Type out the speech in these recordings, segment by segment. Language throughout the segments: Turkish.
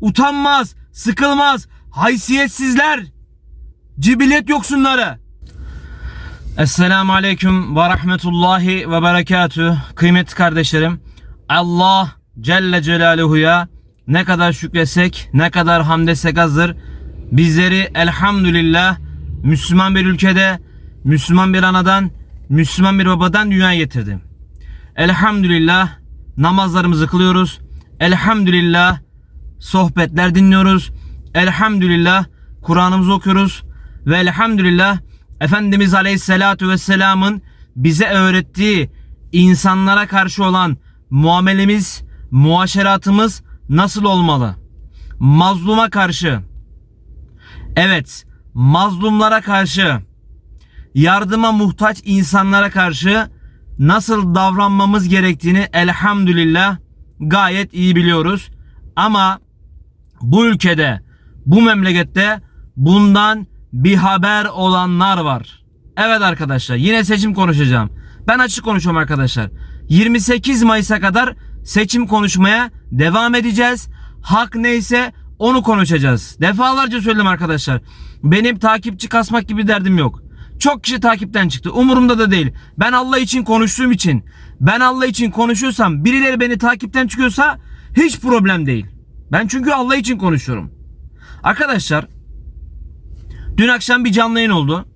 utanmaz, sıkılmaz, haysiyetsizler, cibilet yoksunları. Esselamu Aleyküm ve Rahmetullahi ve Berekatü. Kıymetli kardeşlerim, Allah Celle Celaluhu'ya ne kadar şükretsek, ne kadar hamd etsek azdır. Bizleri elhamdülillah Müslüman bir ülkede, Müslüman bir anadan, Müslüman bir babadan dünyaya getirdi. Elhamdülillah namazlarımızı kılıyoruz. Elhamdülillah sohbetler dinliyoruz. Elhamdülillah Kur'an'ımızı okuyoruz. Ve elhamdülillah Efendimiz Aleyhisselatü Vesselam'ın bize öğrettiği insanlara karşı olan muamelemiz, muaşeratımız nasıl olmalı? Mazluma karşı, evet mazlumlara karşı, yardıma muhtaç insanlara karşı nasıl davranmamız gerektiğini elhamdülillah gayet iyi biliyoruz. Ama bu ülkede, bu memlekette bundan bir haber olanlar var. Evet arkadaşlar yine seçim konuşacağım. Ben açık konuşuyorum arkadaşlar. 28 Mayıs'a kadar seçim konuşmaya devam edeceğiz. Hak neyse onu konuşacağız. Defalarca söyledim arkadaşlar. Benim takipçi kasmak gibi derdim yok. Çok kişi takipten çıktı. Umurumda da değil. Ben Allah için konuştuğum için, ben Allah için konuşuyorsam, birileri beni takipten çıkıyorsa hiç problem değil. Ben çünkü Allah için konuşuyorum. Arkadaşlar dün akşam bir canlı yayın oldu.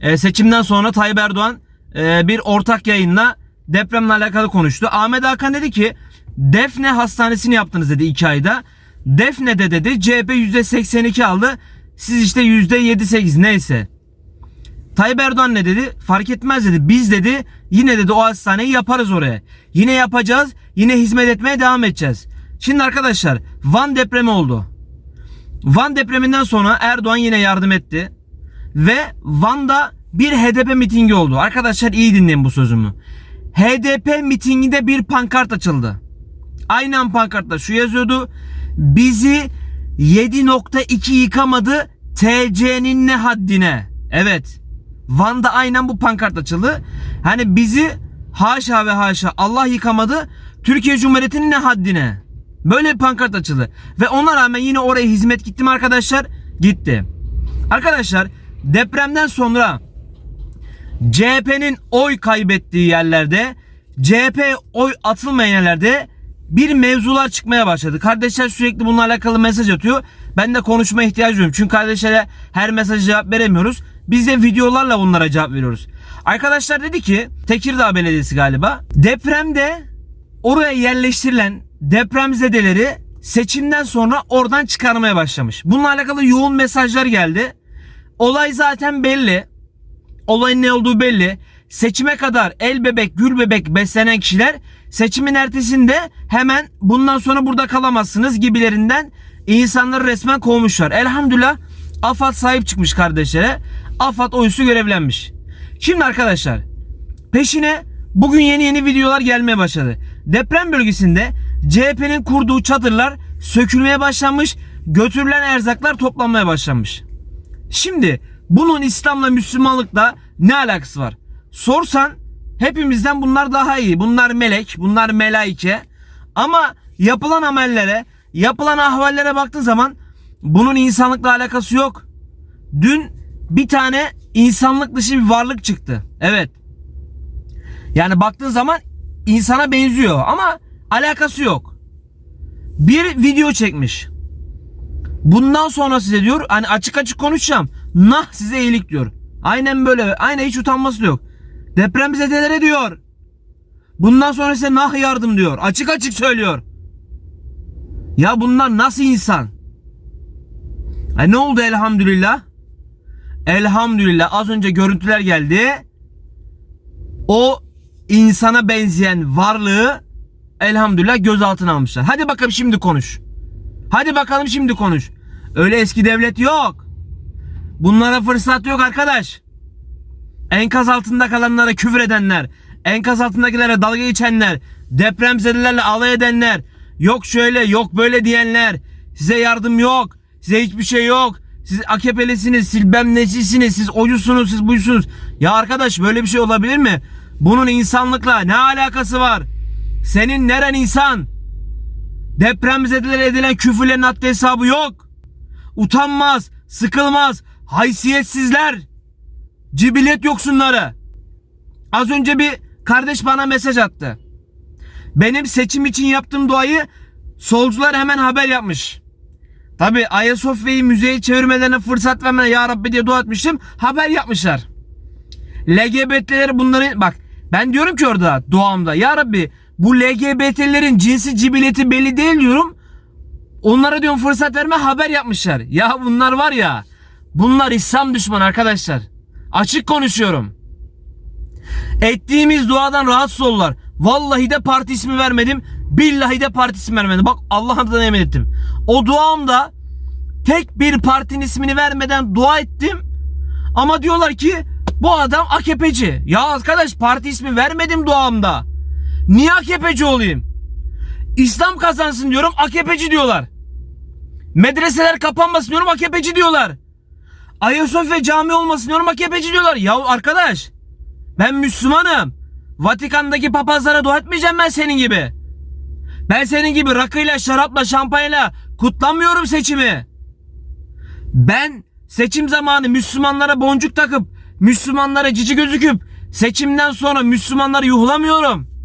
Ee, seçimden sonra Tayyip Erdoğan e, bir ortak yayınla depremle alakalı konuştu. Ahmet Hakan dedi ki Defne hastanesini yaptınız dedi 2 ayda. Defne'de dedi CHP %82 aldı. Siz işte %7-8 neyse. Tayyip Erdoğan ne dedi? Fark etmez dedi. Biz dedi yine dedi o hastaneyi yaparız oraya. Yine yapacağız. Yine hizmet etmeye devam edeceğiz. Şimdi arkadaşlar Van depremi oldu. Van depreminden sonra Erdoğan yine yardım etti. Ve Van'da bir HDP mitingi oldu. Arkadaşlar iyi dinleyin bu sözümü. HDP mitinginde bir pankart açıldı. Aynen pankartta şu yazıyordu. Bizi 7.2 yıkamadı TC'nin ne haddine. Evet. Van'da aynen bu pankart açıldı. Hani bizi haşa ve haşa Allah yıkamadı. Türkiye Cumhuriyeti'nin ne haddine. Böyle bir pankart açıldı. Ve ona rağmen yine oraya hizmet gitti mi arkadaşlar? Gitti. Arkadaşlar depremden sonra CHP'nin oy kaybettiği yerlerde CHP oy atılmayan yerlerde bir mevzular çıkmaya başladı. Kardeşler sürekli bununla alakalı mesaj atıyor. Ben de konuşma ihtiyacı duyuyorum. Çünkü kardeşlere her mesaja cevap veremiyoruz. Biz de videolarla bunlara cevap veriyoruz. Arkadaşlar dedi ki Tekirdağ Belediyesi galiba depremde oraya yerleştirilen depremzedeleri seçimden sonra oradan çıkarmaya başlamış. Bununla alakalı yoğun mesajlar geldi. Olay zaten belli. Olayın ne olduğu belli. Seçime kadar el bebek gül bebek beslenen kişiler seçimin ertesinde hemen bundan sonra burada kalamazsınız gibilerinden insanları resmen kovmuşlar. Elhamdülillah AFAD sahip çıkmış kardeşlere. AFAD o üssü görevlenmiş. Şimdi arkadaşlar peşine bugün yeni yeni videolar gelmeye başladı. Deprem bölgesinde CHP'nin kurduğu çadırlar sökülmeye başlanmış, götürülen erzaklar toplanmaya başlanmış. Şimdi bunun İslam'la Müslümanlıkla ne alakası var? Sorsan hepimizden bunlar daha iyi. Bunlar melek, bunlar melaike. Ama yapılan amellere, yapılan ahvallere baktığın zaman bunun insanlıkla alakası yok. Dün bir tane insanlık dışı bir varlık çıktı. Evet. Yani baktığın zaman insana benziyor ama alakası yok. Bir video çekmiş. Bundan sonra size diyor hani açık açık konuşacağım. Nah size iyilik diyor. Aynen böyle. Aynen hiç utanması da yok. Depremzedelere diyor. Bundan sonra size nah yardım diyor. Açık açık söylüyor. Ya bunlar nasıl insan? E ne oldu elhamdülillah? Elhamdülillah az önce görüntüler geldi. O insana benzeyen varlığı elhamdülillah gözaltına almışlar. Hadi bakalım şimdi konuş. Hadi bakalım şimdi konuş. Öyle eski devlet yok. Bunlara fırsat yok arkadaş. Enkaz altında kalanlara küfür edenler, enkaz altındakilere dalga geçenler, depremzedelerle alay edenler, yok şöyle yok böyle diyenler, size yardım yok, size hiçbir şey yok, siz AKP'lisiniz, siz bilmem necisiniz, siz oyusunuz, siz buysunuz. Ya arkadaş böyle bir şey olabilir mi? Bunun insanlıkla ne alakası var? Senin neren insan? Depremzedelere edilen küfürlerin haddi hesabı yok. Utanmaz, sıkılmaz, haysiyetsizler. Cibilet yoksunları. Az önce bir kardeş bana mesaj attı. Benim seçim için yaptığım duayı solcular hemen haber yapmış. Tabi Ayasofya'yı müzeye çevirmelerine fırsat vermene ya Rabbi diye dua etmiştim. Haber yapmışlar. LGBT'leri bunları bak ben diyorum ki orada duamda ya Rabbi bu LGBT'lerin cinsi cibileti belli değil diyorum. Onlara diyorum fırsat verme haber yapmışlar. Ya bunlar var ya bunlar İslam düşmanı arkadaşlar. Açık konuşuyorum. Ettiğimiz duadan rahatsız oldular. Vallahi de parti ismi vermedim. Billahi de parti ismi vermedim. Bak Allah adına yemin ettim. O duamda tek bir partinin ismini vermeden dua ettim. Ama diyorlar ki bu adam AKP'ci. Ya arkadaş parti ismi vermedim duamda. Niye AKP'ci olayım? İslam kazansın diyorum AKP'ci diyorlar. Medreseler kapanmasın diyorum AKP'ci diyorlar. Ayasofya cami olmasın diyorum AKP'ci diyorlar. Ya arkadaş ben Müslümanım. Vatikan'daki papazlara dua etmeyeceğim ben senin gibi. Ben senin gibi rakıyla, şarapla, şampanyayla kutlamıyorum seçimi. Ben seçim zamanı Müslümanlara boncuk takıp, Müslümanlara cici gözüküp, seçimden sonra Müslümanları yuhlamıyorum.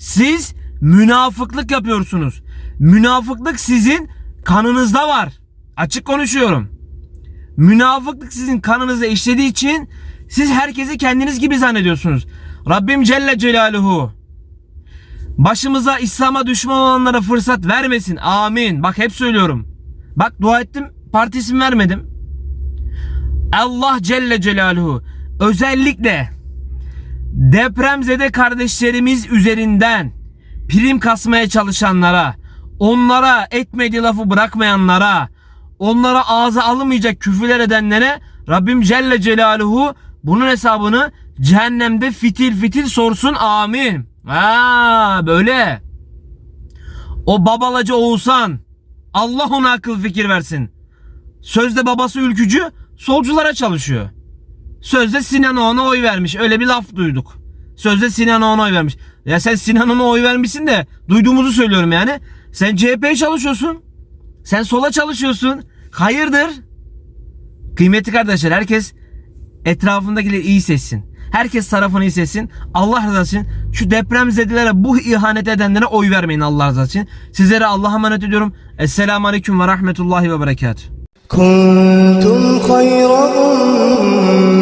Siz münafıklık yapıyorsunuz. Münafıklık sizin kanınızda var. Açık konuşuyorum. Münafıklık sizin kanınızda işlediği için siz herkesi kendiniz gibi zannediyorsunuz. Rabbim Celle Celaluhu başımıza İslam'a düşman olanlara fırsat vermesin. Amin. Bak hep söylüyorum. Bak dua ettim parti vermedim. Allah Celle Celaluhu özellikle depremzede kardeşlerimiz üzerinden prim kasmaya çalışanlara, onlara etmediği lafı bırakmayanlara, onlara ağza alınmayacak küfürler edenlere Rabbim Celle Celaluhu bunun hesabını cehennemde fitil fitil sorsun amin. Ha böyle. O babalacı Oğuzhan Allah ona akıl fikir versin. Sözde babası ülkücü solculara çalışıyor. Sözde Sinan Oğan'a oy vermiş. Öyle bir laf duyduk. Sözde Sinan Oğan'a oy vermiş. Ya sen Sinan Oğan'a oy vermişsin de duyduğumuzu söylüyorum yani. Sen CHP'ye çalışıyorsun. Sen sola çalışıyorsun. Hayırdır? Kıymetli kardeşler herkes etrafındakileri iyi seçsin. Herkes tarafını iyi seçsin. Allah rızası için şu depremzedelere bu ihanet edenlere oy vermeyin Allah rızası için. Sizlere Allah'a emanet ediyorum. Esselamu Aleyküm ve Rahmetullahi ve Berekatuhu.